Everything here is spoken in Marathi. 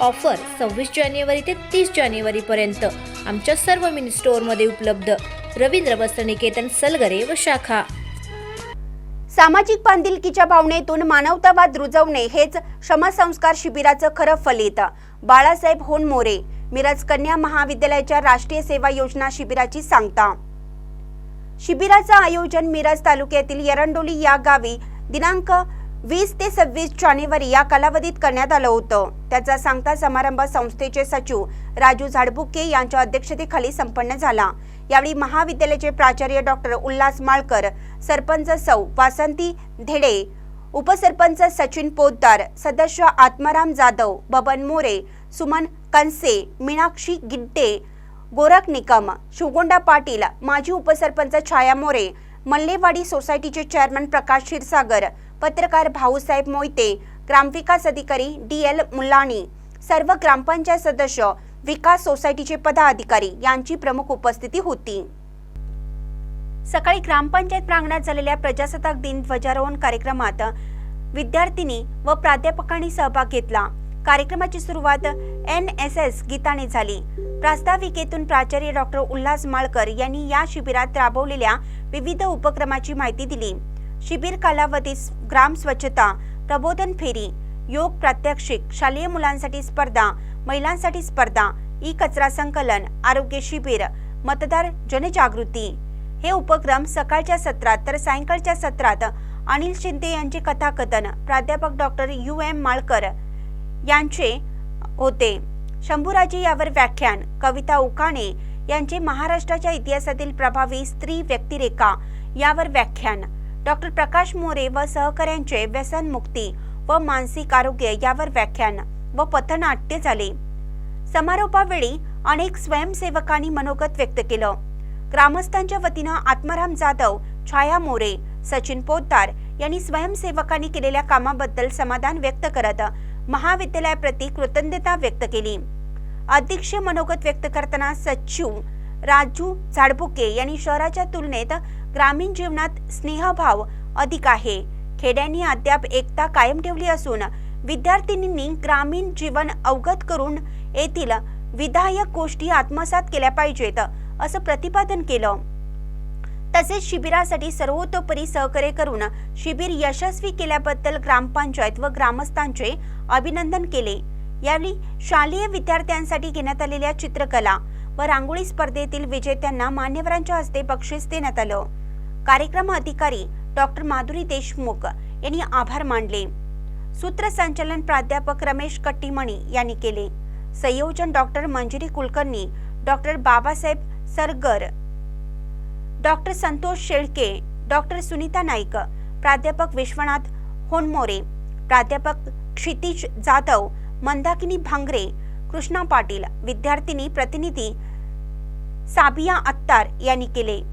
ऑफर सव्वीस जानेवारी ते तीस जानेवारीपर्यंत आमच्या सर्व मिनी स्टोअरमध्ये उपलब्ध. रवींद्र वस्त्रनिकेतन सलगरे व शाखा. सामाजिक बांधिलकीच्या भावनेतून मानवतावाद रुजवणे हेच श्रमसंस्कार शिबिराचं खरं फलित बाळासाहेब होनमोरे मिरज कन्या महाविद्यालयाच्या राष्ट्रीय सेवा योजना शिबिराची सांगता. शिबिराचं आयोजन मिरज तालुक्यातील एरंडोली या गावी दिनांक वीस ते सव्वीस जानेवारी या कालावधीत करण्यात आलं होतं. त्याचा सांगता समारंभ संस्थेचे सचिव राजू झाडबुके यांच्या अध्यक्षतेखाली संपन्न झाला. यावेळी महाविद्यालयाचे प्राचार्य डॉक्टर उल्हास माळकर सरपंच सौ. वासंती धेडे उपसरपंच सचिन पोद्दार सदस्य आत्माराम जाधव बबन मोरे सुमन कनसे मीनाक्षी गिड्डे गोरख निकम शिवगोंडा पाटील माजी उपसरपंच छाया मोरे मल्लेवाडी सोसायटीचे चेअरमन प्रकाश क्षीरसागर पत्रकार भाऊसाहेब मोहिते ग्रामविकास अधिकारी डी एल मुलाणी सर्व ग्रामपंचायत सदस्य विकास सोसायटीचे पदाधिकारी यांची प्रमुख उपस्थिती होती. सकाळी ग्रामपंचायत प्रांगणात झालेल्या प्रजासत्ताक दिन ध्वजारोहण कार्यक्रमात विद्यार्थिनी व प्राध्यापकांनी सहभाग घेतला. कार्यक्रमाची सुरुवात एन एस एस गीताने झाली. प्रास्ताविकेतून प्राचार्य डॉक्टर उल्हास माळकर यांनी या शिबिरात राबवलेल्या विविध उपक्रमाची माहिती दिली. शिबिर कालावधीत ग्राम स्वच्छता प्रबोधन फेरी योग प्रात्यक्षिक शालेय मुलांसाठी स्पर्धा महिलांसाठी स्पर्धा ई कचरा संकलन आरोग्य शिबिर मतदार जनजागृती. हे उपक्रम सकाळच्या सत्रात तर सायंकाळच्या सत्रात अनिल शिंदे यांचे कथाकथन प्राध्यापक डॉक्टर यू एम माळकर यांचे होते. शंभूराजी यावर व्याख्यान कविता उकाणे यांचे महाराष्ट्राच्या इतिहासातील प्रभावी स्त्री व्यक्तिरेखा यावर व्याख्यान. डॉक्टर प्रकाश मोरे व सहकाऱ्यांचे व्यसनमुक्ती व मानसिक आरोग्य यावर व्याख्यान व पथनाट्य झाले. समारोपावेळी अनेक स्वयंसेवकांनी मनोगत व्यक्त केलं. ग्रामस्थांच्या वतीनं आत्माराम जाधव छाया मोरे सचिन पोद्दार यांनी स्वयंसेवकांनी केलेल्या कामाबद्दल समाधान व्यक्त करत महाविद्यालयाप्रती कृतज्ञता व्यक्त केली. अध्यक्ष मनोगत व्यक्त करताना सचिव राजू झाडबुके यांनी शहराच्या तुलनेत ग्रामीण जीवनात स्नेहभाव अधिक आहे. खेड्यांनी अद्याप एकता कायम ठेवली असून विद्यार्थिनींनी ग्रामीण जीवन अवगत करून येथील विधायक गोष्टी आत्मसात केल्या पाहिजेत असं प्रतिपादन केलं. तसेच शिबिरासाठी सर्वतोपरी सहकार्य करून शिबिर यशस्वी केल्याबद्दल ग्रामपंचायत व ग्रामस्थांचे अभिनंदन केले. यावेळी शालेय विद्यार्थ्यांसाठी घेण्यात आलेल्या चित्रकला व रांगोळी स्पर्धेतील विजेत्यांना मान्यवरांच्या हस्ते बक्षीस देण्यात आलं. कार्यक्रम अधिकारी डॉक्टर माधुरी देशमुख यांनी आभार मानले. सूत्रसंचालन प्राध्यापक रमेश कट्टीमणी यांनी केले. संयोजन doctor Manjiri Kulkarni doctor Babasaheb Sargar doctor Santosh Shelke doctor Sunita Naik प्राध्यापक विश्वनाथ होनमोरे प्राध्यापक क्षितिज जाधव मंदाकिनी भांगरे कृष्णा पाटील विद्यार्थिनी प्रतिनिधी साबिया अत्तार यांनी केले.